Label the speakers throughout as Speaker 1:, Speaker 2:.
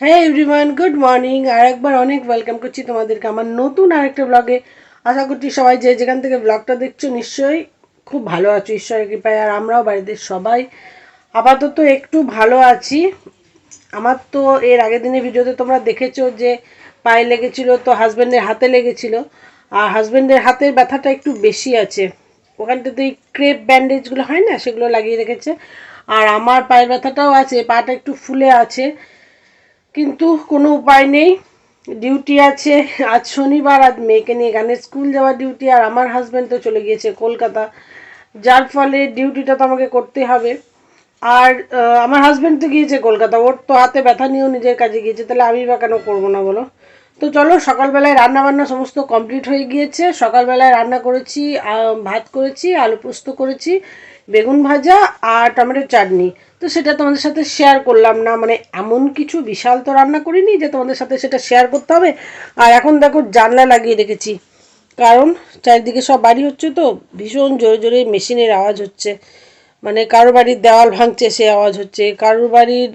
Speaker 1: হ্যাঁ everyone good morning আর একবার অনেক ওয়েলকাম করছি তোমাদেরকে আমার নতুন আরেকটা ব্লগে আশা করছি সবাই যে যেখান থেকে ব্লগটা দেখছ নিশ্চয়ই খুব ভালো আছো, ঈশ্বরের কৃপায়। আর আমরাও বাড়িতে সবাই আপাতত একটু ভালো আছি। আমার তো এর আগের দিনের ভিডিওতে তোমরা দেখেছ যে পায়ে লেগেছিল, তো হাজব্যান্ডের হাতে লেগেছিল। আর হাজব্যান্ডের হাতের ব্যথাটা একটু বেশি আছে। ওখানটাতে এই ক্রেপ ব্যান্ডেজগুলো হয় না, সেগুলো লাগিয়ে রেখেছে। আর আমার পায়ের ব্যথাটাও আছে, পাটা একটু ফুলে আছে। কিন্তু কোনো উপায় নেই। ডিউটি আছে। আজ শনিবার, আজ মেয়েকে নিয়ে গানের স্কুল যাওয়ার ডিউটি, আর আমার হাজব্যান্ড তো চলে গিয়েছে কলকাতা। যার ফলে ডিউটিটা তো আমাকে করতে হবে। আর আমার হাজব্যান্ড তো গিয়েছে কলকাতা। ওর তো হাতে ব্যথা নিয়েও নিজের কাজে গিয়েছে। তাহলে আমি বা কেন করব না বলো? তো চলো, সকালবেলায় রান্না বান্না সমস্ত কমপ্লিট হয়ে গিয়েছে। সকালবেলায় রান্না করেছি ভাত করেছি, আলু পোস্ত করেছি। বেগুন ভাজা আর টমেটোর চাটনি। তো সেটা তোমাদের সাথে শেয়ার করলাম না। মানে এমন কিছু বিশাল তো রান্না করিনি যে তোমাদের সাথে সেটা শেয়ার করতে হবে। আর এখন দেখো জানলা লাগিয়ে রেখেছি। কারণ চারিদিকে সব বাড়ি হচ্ছে তো, ভীষণ জোরে জোরে মেশিনের আওয়াজ হচ্ছে। মানে কারও বাড়ির দেওয়াল ভাঙছে, সে আওয়াজ হচ্ছে। কারোর বাড়ির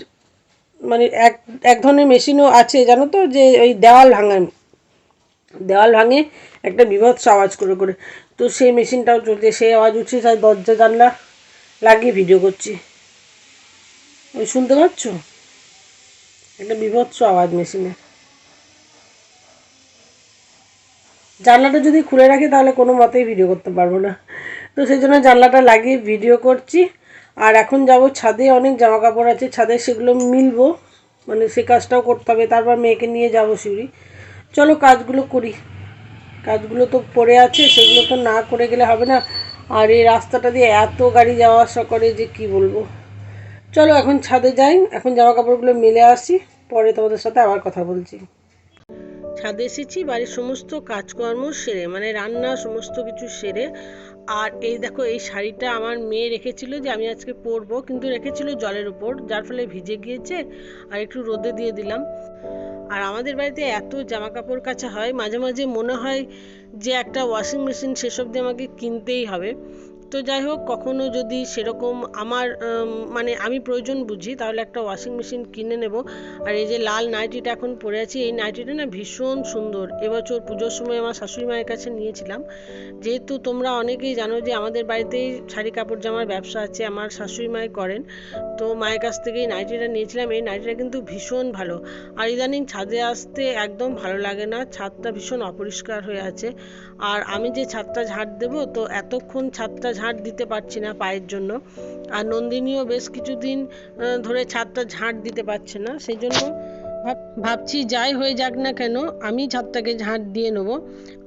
Speaker 1: মানে এক এক ধরনের মেশিনও আছে, জানো তো? যে ওই দেওয়াল ভাঙার দেওয়াল ভাঙে একটা বিভৎস আওয়াজ করে করে। তো সেই মেশিনটাও চলছে, সেই আওয়াজ উঠছে তাই দরজা জানলা। লাগিয়ে ভিডিও করছি। ওই শুনতে পাচ্ছ? একটা বিভৎস আওয়াজ মেশিনে। জানলাটা যদি খুলে রাখি, তাহলে কোনো মতেই ভিডিও করতে পারব না। তো সেই জন্য জানলাটা লাগিয়ে ভিডিও করছি। আর এখন যাব ছাদে, অনেক জামা কাপড় আছে, ছাদে সেগুলো মিলবো। মানে সে কাজটাও করতে হবে, তারপর মেয়েকে নিয়ে যাব শিউরি চলো কাজগুলো করি। কাজগুলো তো পড়ে আছে, সেগুলো তো না করে গেলে হবে না। আর এই রাস্তাটা দিয়ে এত গাড়ি যাওয়া আসা করে যে কি বলব। চলো এখন ছাদে যাই, এখন জামা কাপড়গুলো মেলে আসি, পরে তোমাদের সাথে আবার কথা বলছি। ছাদে এসেছি, বাড়ির সমস্ত কাজকর্ম সেরে মানে রান্না সমস্ত কিছু সেরে। আর এই দেখো, এই শাড়িটা আমার মেয়ে রেখেছিল যে আমি আজকে পরবো, কিন্তু রেখেছিল জলের উপর, যার ফলে ভিজে গিয়েছে আর একটু রোদে দিয়ে দিলাম। আর আমাদের বাড়িতে এত জামা কাপড় কাচা হয়, মাঝে মাঝে মনে হয় যে একটা ওয়াশিং মেশিন সেসব দিয়ে আমাকে কিনতেই হবে। তো যাই হোক, কখনো যদি সেরকম আমার মানে আমি প্রয়োজন বুঝি, তাহলে একটা ওয়াশিং মেশিন কিনে নেব। আর এই যে লাল নাইটিটা এখন পরে আছি, এই নাইটিটা না ভীষণ সুন্দর। এবছর পুজোর সময় আমার শাশুড়ি মায়ের কাছে নিয়েছিলাম। যেহেতু তোমরা অনেকেই জানো যে আমাদের বাড়িতেই শাড়ি কাপড় জামার ব্যবসা আছে, আমার শাশুড়ি মাই করেন। তো মায়ের কাছ থেকে থেকেই নাইটিটা নিয়েছিলাম, এই নাইটিটা কিন্তু ভীষণ ভালো। আর ইদানিং ছাদে আসতে একদম ভালো লাগে না, ছাদটা ভীষণ অপরিষ্কার হয়ে আছে। আর আমি যে ছাদটা ঝাড় দেবো, তো এতক্ষণ ছাদটা ঝাড় দিতে পারছি না পায়ের জন্য। আর নন্দিনীও বেশ কিছুদিন ধরে ছাদটা ঝাঁট দিতে পারছে না, সেই জন্য ভাবছি যাই হয়ে যাক না কেন, আমি ছাদটাকে ঝাঁট দিয়ে নেব।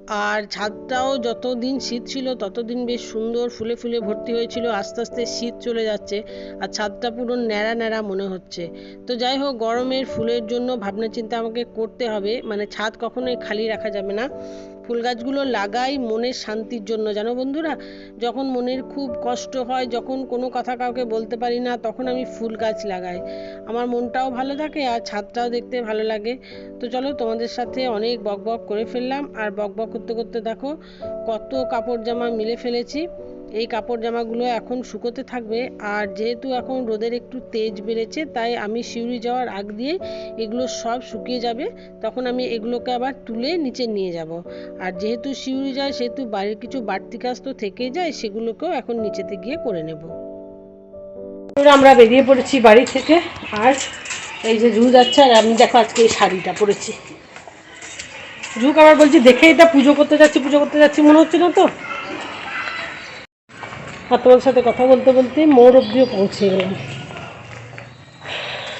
Speaker 1: আর ছাদটাও যতদিন শীত ছিল, ততদিন বেশ সুন্দর ফুলে ফুলে ভর্তি হয়েছিল। আস্তে আস্তে শীত চলে যাচ্ছে আর ছাদটা পুরো ন্যাড়া ন্যাড়া মনে হচ্ছে। তো যাই হোক, গরমের ফুলের জন্য ভাবনা চিন্তা আমাকে করতে হবে। মানে ছাদ কখনোই খালি রাখা যাবে না। ফুল গাছগুলো লাগাই মনের শান্তির জন্য। জানো বন্ধুরা, যখন মনের খুব কষ্ট হয়, যখন কোনো কথা কাউকে বলতে পারি না, তখন আমি ফুল গাছ লাগাই। আমার মনটাও ভালো থাকে আর ছাদটাও দেখতে ভালো লাগে। তো চলো তোমাদের সাথে অনেক বকবক করে ফেললাম। আর বকবক করতে করতে দেখো কত কাপড় জামা মিলে ফেলেছি। এই কাপড় জামাগুলো এখন শুকোতে থাকবে আর যেহেতু এখন রোদের একটু তেজ বেড়েছে, তাই আমি শিউরি যাওয়ার আগ দিয়ে এগুলো সব শুকিয়ে যাবে। তখন আমি এগুলোকে আবার তুলে নিচে নিয়ে যাব। আর যেহেতু শিউরি যায়, সেহেতু বাড়ির কিছু বাড়তি কাজ তো থেকেই যায়, সেগুলোকেও এখন নিচেতে গিয়ে করে নেব। আমরা বেরিয়ে পড়েছি বাড়ি থেকে। আর এই যে জু যাচ্ছে, আর আমি দেখো আজকে এই শাড়িটা পরেছি। ঝুঁক আবার বলছি দেখে এটা পুজো করতে যাচ্ছি, পুজো করতে যাচ্ছি। মনে হচ্ছে না তো? আর তোমার সাথে কথা বলতে বলতে মোর অব্দিও পৌঁছে গেলাম।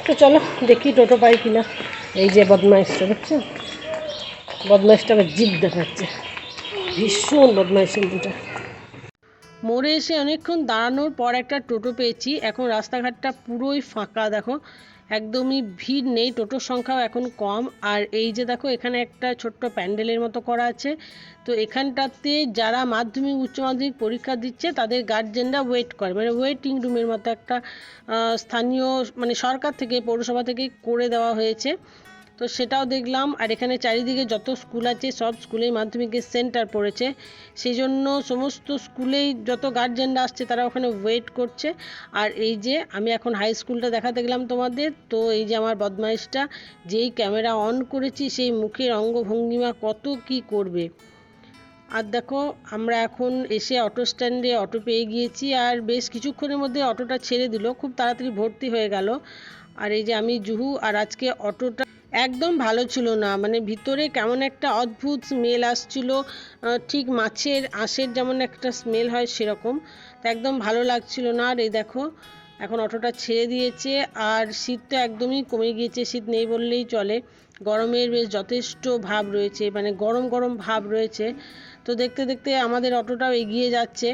Speaker 1: তো চলো, দেখি টোটো পাই কিনা। এই যে বদমাইশটা দেখছ বদমাইশটা আবার জিপ দেখাচ্ছে। ভীষণ বদমাইশ দুটা মোড়ে এসে অনেকক্ষণ দাঁড়ানোর পর একটা টোটো পেয়েছি। এখন রাস্তাঘাটটা পুরোই ফাঁকা, দেখো। একদমই ভিড় নেই, টোটোর সংখ্যাও এখন কম। আর এই যে দেখো, এখানে একটা ছোট্ট প্যান্ডেলের মতো করা আছে। তো এখানটাতে যারা মাধ্যমিক, উচ্চ মাধ্যমিক পরীক্ষা দিচ্ছে, তাদের গার্জেনরা ওয়েট করে। মানে ওয়েটিং রুমের মতো একটা স্থানীয় মানে সরকার থেকে, পৌরসভা থেকে করে দেওয়া হয়েছে। তো সেটাও দেখলাম। আর এখানে চারিদিকে যত স্কুল আছে, সব স্কুলেই মাধ্যমিকের সেন্টার পড়েছে। সেই জন্য সমস্ত স্কুলেই যত গার্জেনরা আসছে, তারা ওখানে ওয়েট করছে। আর এই যে আমি এখন হাই স্কুলটা দেখাতে গেলাম তোমাদের, তো এই যে আমার বদমাইশটা, যেই ক্যামেরা অন করেছি, সেই মুখের অঙ্গভঙ্গিমা কত কি করবে? আর দেখো, আমরা এখন এসে অটো স্ট্যান্ডে অটো পেয়ে গিয়েছি। আর বেশ কিছুক্ষণের মধ্যে অটোটা ছেড়ে দিল। খুব তাড়াতাড়ি ভর্তি হয়ে গেল। আর এই যে আমি, জুহু, আর আজকে অটোটা একদম ভালো ছিল না। মানে ভিতরে কেমন একটা অদ্ভুত স্মেল আসছিল ঠিক মাছের আঁশের যেমন একটা স্মেল হয় সেরকম। তো একদম ভালো লাগছিল না। আর এই দেখো, এখন অটোটা ছেড়ে দিয়েছে আর শীত তো একদমই কমে গিয়েছে। শীত নেই বললেই চলে। গরমের বেশ যথেষ্ট ভাব রয়েছে মানে গরম গরম ভাব রয়েছে। তো দেখতে দেখতে আমাদের অটোটাও এগিয়ে যাচ্ছে।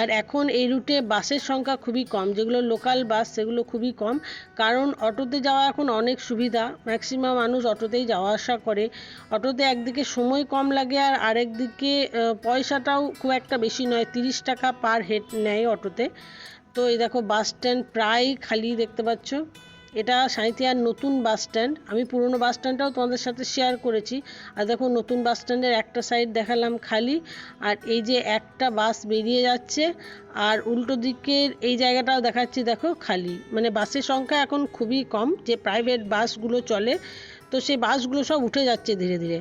Speaker 1: আর এখন এই রুটে বাসের সংখ্যা খুবই কম, যেগুলো লোকাল বাস সেগুলো খুবই কম। কারণ অটোতে যাওয়া এখন অনেক সুবিধা ম্যাক্সিমাম মানুষ অটোতেই যাওয়া আসা করে। অটোতে একদিকে সময় কম লাগে আর আরেকদিকে পয়সাটাও খুব একটা বেশি নয়, তিরিশ টাকা পার হেড নেয় অটোতে। তো এই দেখো বাস স্ট্যান্ড প্রায় খালি দেখতে পাচ্ছ। এটা সাঁইথিয়ার নতুন বাস স্ট্যান্ড। আমি পুরনো বাস স্ট্যান্ডটাও তোমাদের সাথে শেয়ার করেছি। আর দেখো, নতুন বাস স্ট্যান্ডের একটা সাইড দেখালাম খালি। আর এই যে একটা বাস বেরিয়ে যাচ্ছে, আর উল্টো দিকের এই জায়গাটাও দেখাচ্ছি দেখো খালি। মানে বাসের সংখ্যা এখন খুবই কম, যে প্রাইভেট বাসগুলো চলে, তো সেই বাসগুলো সব উঠে যাচ্ছে ধীরে ধীরে।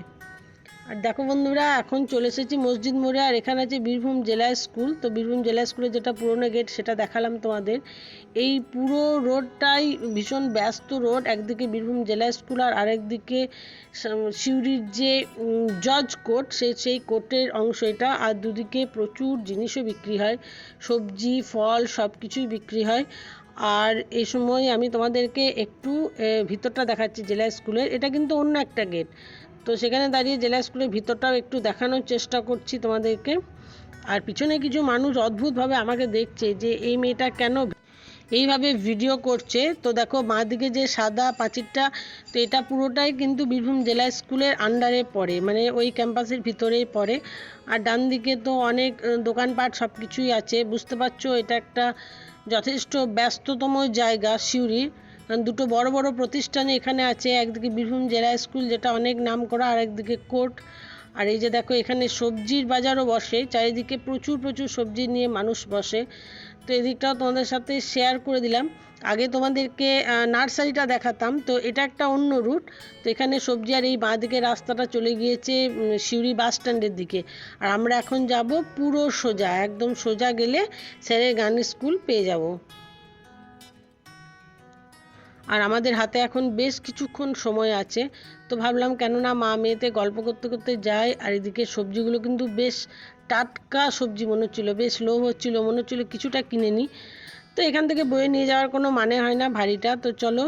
Speaker 1: আর দেখো বন্ধুরা, এখন চলে এসেছি মসজিদ মোড়ে, আর এখানে আছে বীরভূম জেলা স্কুল। তো বীরভূম জেলা স্কুলের যেটা পুরনো গেট, সেটা দেখালাম তোমাদের। এই পুরো রোডটাই ভীষণ ব্যস্ত রোড, একদিকে বীরভূম জেলা স্কুল আর আরেকদিকে সিউড়ির যে জজ কোর্ট সেই সেই কোর্টের অংশ এটা, আর দুদিকে প্রচুর জিনিসও বিক্রি হয়। সবজি, ফল সব কিছুই বিক্রি হয়। আর এই সময় আমি তোমাদেরকে একটু ভিতরটা দেখাচ্ছি জেলা স্কুলের। এটা কিন্তু অন্য একটা গেট। তো সেখানে দাঁড়িয়ে জেলা স্কুলের ভিতরটাও একটু দেখানোর চেষ্টা করছি তোমাদেরকে। আর পিছনে কিছু মানুষ অদ্ভুতভাবে আমাকে দেখছে যে এই মেয়েটা কেন এইভাবে ভিডিও করছে। তো দেখো বাঁ দিকে যে সাদা পাঁচিরটা, তো এটা পুরোটাই কিন্তু বীরভূম জেলা স্কুলের আন্ডারে পড়ে মানে ওই ক্যাম্পাসের ভিতরেই পড়ে। আর ডান দিকে তো অনেক দোকানপাট সব কিছুই আছে। বুঝতে পারছ, এটা একটা যথেষ্ট ব্যস্ততম জায়গা সিউড়ির। দুটো বড় বড় প্রতিষ্ঠানে এখানে আছে, একদিকে বীরভূম জেলা স্কুল যেটা অনেক নাম করা আর একদিকে কোর্ট। আর এই যে দেখো, এখানে সবজির বাজারও বসে, চারিদিকে প্রচুর প্রচুর সবজি নিয়ে মানুষ বসে। তো এদিকটাও তোমাদের সাথে শেয়ার করে দিলাম। আগে তোমাদেরকে নার্সারিটা দেখাতাম, তো এটা একটা অন্য রুট তো এখানে সবজি আর এই বাঁদিকে রাস্তাটা চলে গিয়েছে সিউড়ি বাস স্ট্যান্ডের দিকে। আর আমরা এখন যাব পুরো সোজা, একদম সোজা গেলে স্যারের গান স্কুল পেয়ে যাব। আর আমাদের হাতে এখন বেশ কিছুক্ষণ সময় আছে। তো ভাবলাম কেননা মা মেয়েতে গল্প করতে করতে যাই আর এদিকে সবজিগুলো কিন্তু বেশ টাটকা সবজি মনে হচ্ছিল, বেশ লোভ হচ্ছিল, মনে হচ্ছিল কিছুটা কিনে নিই তো এখান থেকে বয়ে নিয়ে যাওয়ার কোনো মানে হয় না ভারীটা। তো চলো,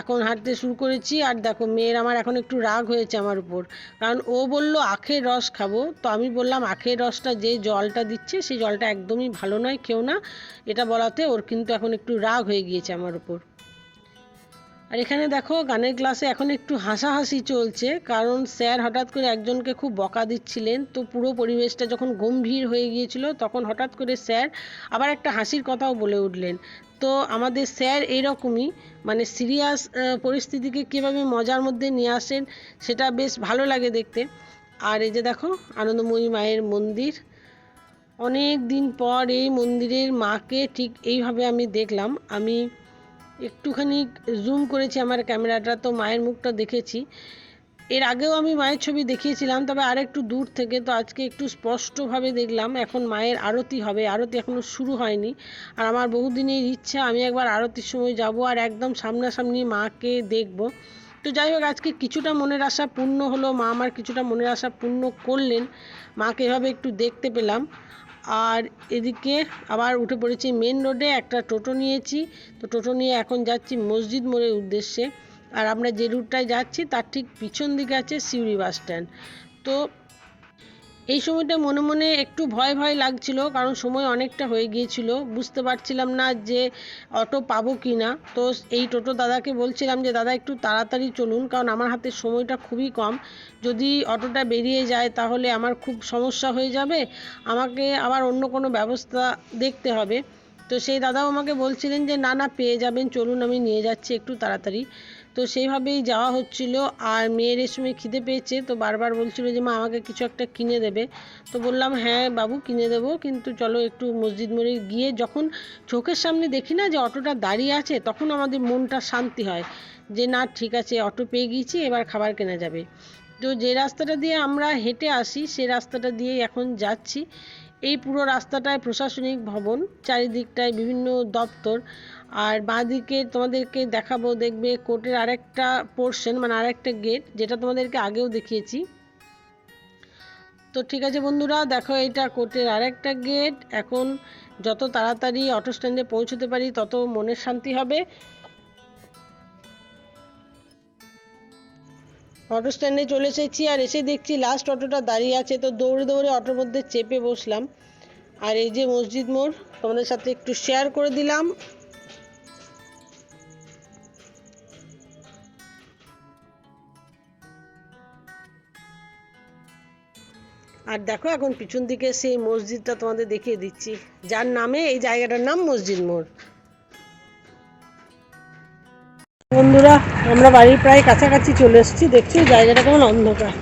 Speaker 1: এখন হাঁটতে শুরু করেছি। আর দেখো, মেয়ের আমার এখন একটু রাগ হয়েছে আমার উপর। কারণ ও বলল, আখের রস খাব। তো আমি বললাম, আখের রসটা যে জলটা দিচ্ছে সেই জলটা একদমই ভালো নয় কেউ না। এটা বলাতে ওর কিন্তু এখন একটু রাগ হয়ে গিয়েছে আমার উপর। আর এখানে দেখো, গানের ক্লাসে এখন একটু হাসাহাসি চলছে, কারণ স্যার হঠাৎ করে একজনকে খুব বকা দিচ্ছিলেন। তো পুরো পরিবেশটা যখন গম্ভীর হয়ে গিয়েছিল, তখন হঠাৎ করে স্যার আবার একটা হাসির কথাও বলে উঠলেন। তো আমাদের স্যার এইরকমই মানে সিরিয়াস পরিস্থিতিকে কীভাবে মজার মধ্যে নিয়ে আসেন, সেটা বেশ ভালো লাগে দেখতে। আর এই যে দেখো, আনন্দময়ী মায়ের মন্দির। অনেক দিন পর এই মন্দিরের মাকে ঠিক এইভাবে আমি দেখলাম। আমি একটুখানি জুম করেছি আমার ক্যামেরাটা, তো মায়ের মুখটা দেখেছি। এর আগেও আমি মায়ের ছবি দেখিয়েছিলাম, তবে আর একটু দূর থেকে, তো আজকে একটু স্পষ্টভাবে দেখলাম, এখন মায়ের আরতি হবে। আরতি এখনও শুরু হয়নি। আর আমার বহুদিনের ইচ্ছা, আমি একবার আরতির সময় যাব আর একদম সামনাসামনি মাকে দেখব। তো যাই হোক, আজকে কিছুটা মনের আশা পূর্ণ হলো। মা আমার কিছুটা মনের আশা পূর্ণ করলেন। মাকে এভাবে একটু দেখতে পেলাম। আর এদিকে আবার উঠে পড়েছি মেন রোডে একটা টোটো নিয়েছি। তো টোটো নিয়ে এখন যাচ্ছি মসজিদ মোড়ের উদ্দেশ্যে। আর আমরা যে রুটটায় যাচ্ছি, তার ঠিক পিছন দিকে আছে সিউড়ি বাস স্ট্যান্ড তো এই সময়টা মনে মনে একটু ভয় ভয় লাগছিল, কারণ সময় অনেকটা হয়ে গিয়েছিল। বুঝতে পারছিলাম না যে অটো পাবো কি না তো এই টোটো দাদাকে বলছিলাম যে, দাদা, একটু তাড়াতাড়ি চলুন, কারণ আমার হাতে সময়টা খুবই কম। যদি অটোটা বেরিয়ে যায়, তাহলে আমার খুব সমস্যা হয়ে যাবে। আমাকে আবার অন্য কোনো ব্যবস্থা দেখতে হবে। তো সেই দাদাও আমাকে বলছিলেন যে, না না, পেয়ে যাবেন, চলুন, আমি নিয়ে যাচ্ছি, একটু তাড়াতাড়ি। তো সেইভাবেই যাওয়া হচ্ছিল। আর মেয়ের এই খিদে পেয়েছে, তো বারবার বলছিল যে, মা, আমাকে কিছু একটা কিনে দেবে। তো বললাম হ্যাঁ বাবু, কিনে দেবো। কিন্তু চলো একটু মসজিদ মোড়ে গিয়ে যখন চোখের সামনে দেখি না যে, অটোটা দাঁড়িয়ে আছে, তখন আমাদের মনটা শান্তি হয় যে, না, ঠিক আছে, অটো পেয়ে গিয়েছি, এবার খাবার কেনা যাবে। তো যে রাস্তাটা দিয়ে আমরা হেঁটে আসি, সে রাস্তাটা দিয়ে এখন যাচ্ছি। এই পুরো রাস্তাটায় প্রশাসনিক ভবন, চারিদিকটায় বিভিন্ন দপ্তর, আর বাঁদিকে তোমাদেরকে দেখাবো, দেখবে কোর্টের আরেকটা পোর্শন মানে আরেকটা গেট যেটা তোমাদেরকে আগেও দেখিয়েছি। তো ঠিক আছে বন্ধুরা, দেখো এটা কোর্টের আরেকটা গেট এখন যত তাড়াতাড়ি অটো স্ট্যান্ডে পৌঁছতে পারি, তত মনের শান্তি হবে। অটো স্ট্যান্ডে চলে এসেছি আর এসে দেখছি লাস্ট অটোটা দাঁড়িয়ে আছে। তো দৌড়ে দৌড়ে অটোর মধ্যে চেপে বসলাম। আর এই যে মসজিদ মোড়, তোমাদের সাথে একটু শেয়ার করে দিলাম। আর দেখো এখন পিছন দিকে সেই মসজিদটা তোমাদের দেখিয়ে দিচ্ছি। যার নামে, এই জায়গাটার নাম মসজিদ মোড়। বন্ধুরা আমরা বাড়ির প্রায় কাছাকাছি চলে এসেছি, দেখছি জায়গাটা কেমন অন্ধকার।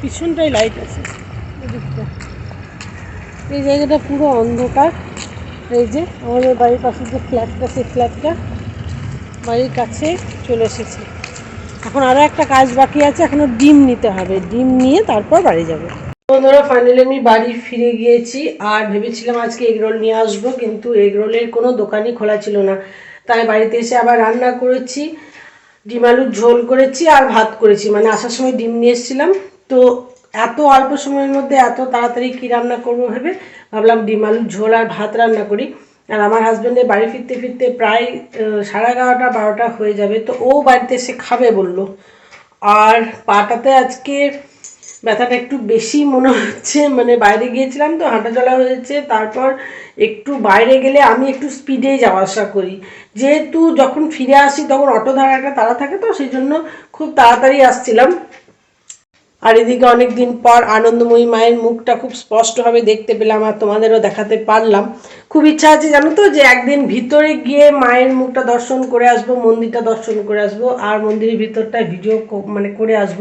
Speaker 1: পিছনটাই লাইট আছে। এই জায়গাটা পুরো অন্ধকার। এই যে আমাদের বাড়ির পাশে যে ফ্ল্যাটটা সেই ফ্ল্যাটটা বাড়ির কাছে চলে এসেছি। এখন আরও একটা কাজ বাকি আছে, এখনও ডিম নিতে হবে। ডিম নিয়ে তারপর বাড়ি যাব। বন্ধুরা ফাইনালি আমি বাড়ি ফিরে গিয়েছি আর ভেবেছিলাম আজকে এগ রোল নিয়ে আসব, কিন্তু এগ রোলের কোনো দোকানই খোলা ছিল না। তাই বাড়িতে এসে আবার রান্না করেছি। ডিম আলুর ঝোল করেছি আর ভাত করেছি। মানে আসার সময় ডিম নিয়ে এসেছিলাম। তো এত অল্প সময়ের মধ্যে এত তাড়াতাড়ি কী রান্না করব ভেবে ভাবলাম ডিম আলুর ঝোল আর ভাত রান্না করি। আর আমার হাজব্যান্ডের বাড়ি ফিরতে ফিরতে প্রায় সাড়ে এগারোটা, বারোটা হয়ে যাবে। তো ও বাড়িতে এসে খাবে বলল। আর পাটাতে আজকে ব্যথাটা একটু বেশি মনে হচ্ছে। মানে বাইরে গিয়েছিলাম তো, হাঁটা চলা হয়েছে। তারপর একটু বাইরে গেলে আমি একটু স্পিডে যাওয়া আসা করি। যেহেতু যখন ফিরে আসি তখন অটো ধারাটা তাড়া থাকে তো, সেই জন্য খুব তাড়াতাড়ি আসছিলাম। আর এদিকে অনেক দিন পর আনন্দময়ী মায়ের মুখটা খুব স্পষ্টভাবে দেখতে পেলাম আর তোমাদেরও দেখাতে পারলাম। খুব ইচ্ছা আছে জানো তো যে একদিন ভিতরে গিয়ে মায়ের মুখটা দর্শন করে আসব, মন্দিরটা দর্শন করে আসব আর মন্দিরের ভিতরটা ভিডিও মানে করে আসব।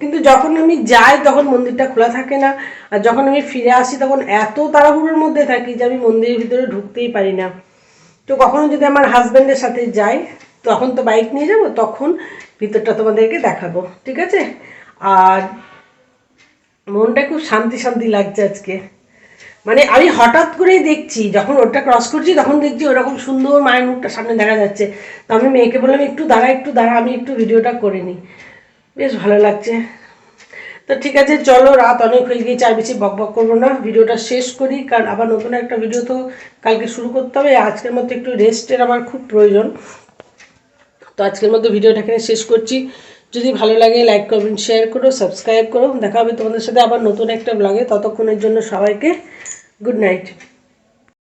Speaker 1: কিন্তু যখন আমি যাই তখন মন্দিরটা খোলা থাকে না। আর যখন আমি ফিরে আসি তখন এত তাড়াহুড়োর মধ্যে থাকি যে আমি মন্দিরের ভিতরে ঢুকতেই পারি না। তো কখনো যদি আমার হাজব্যান্ডের সাথে যাই, তখন তো বাইক নিয়ে যাব, তখন ভিতরটা তোমাদেরকে দেখাবো। ঠিক আছে? আর মনটা খুব শান্তি শান্তি লাগছে আজকে। মানে আমি হঠাৎ করেই দেখছি, যখন ওটা ক্রস করছি, তখন দেখছি ওরকম সুন্দর মায়ের মুখটা সামনে দেখা যাচ্ছে। তো আমি মেয়েকে বললাম, একটু দাঁড়া একটু দাঁড়া, আমি একটু ভিডিওটা করে নিই। বেশ ভালো লাগছে। তো ঠিক আছে, চলো, রাত অনেক হয়ে গিয়েছে, আর বেশি বক বক করব না। ভিডিওটা শেষ করি, কারণ আবার নতুন একটা ভিডিও তো কালকে শুরু করতে হবে। আজকের মতো একটু রেস্টের আমার খুব প্রয়োজন। তো আজকের মতো ভিডিওটা এখানে শেষ করছি। যদি ভালো লাগে লাইক করবেন শেয়ার করো সাবস্ক্রাইব করো। দেখা হবে তোমাদের সাথে আবার নতুন একটা ব্লগে ততক্ষণের জন্য সবাইকে গুড নাইট